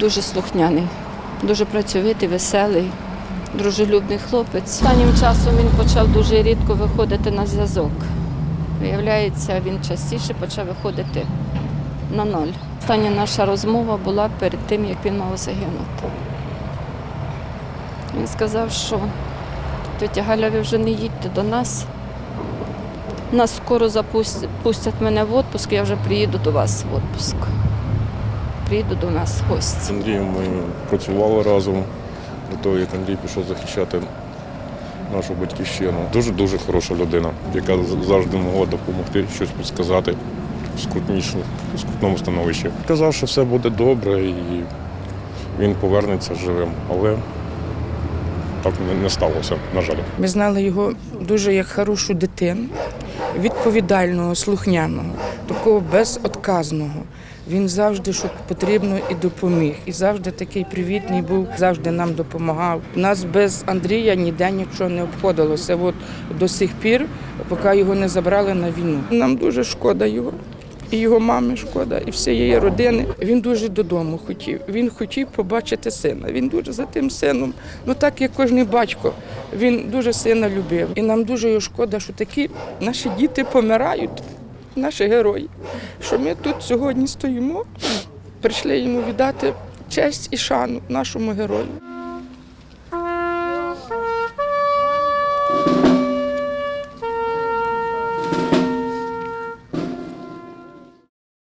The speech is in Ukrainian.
Дуже слухняний, дуже працьовитий, веселий, дружелюбний хлопець. Останнім часом він почав дуже рідко виходити на зв'язок. Виявляється, він частіше почав виходити на ноль. Остання наша розмова була перед тим, як він мав загинути. Він сказав, що тетя Галя, ви вже не їдьте до нас. Нас скоро запустять, мене в відпуск, я вже приїду до вас в відпуск. Приїду до нас гості. З Андрієм ми працювали разом до того, як Андрій пішов захищати нашу батьківщину. Дуже-дуже хороша людина, яка завжди могла допомогти, щось підсказати в скрутнішому, в скрутному становищі. Казав, що все буде добре і він повернеться живим, але так не- не сталося, на жаль. Ми знали його дуже як хорошу дитину, відповідального, слухняного, такого безотказного. Він завжди, що потрібно, і допоміг. І завжди такий привітний був, завжди нам допомагав. Нас без Андрія ніде нічого не обходилося. От до сих пір, поки його не забрали на війну. Нам дуже шкода його. І його мами шкода, і всієї родини. Він дуже додому хотів. Він хотів побачити сина. Він дуже за тим сином, ну так як кожен батько, він дуже сина любив. І нам дуже шкода, що такі наші діти помирають, наші герої. Що ми тут сьогодні стоїмо, прийшли йому віддати честь і шану нашому герою.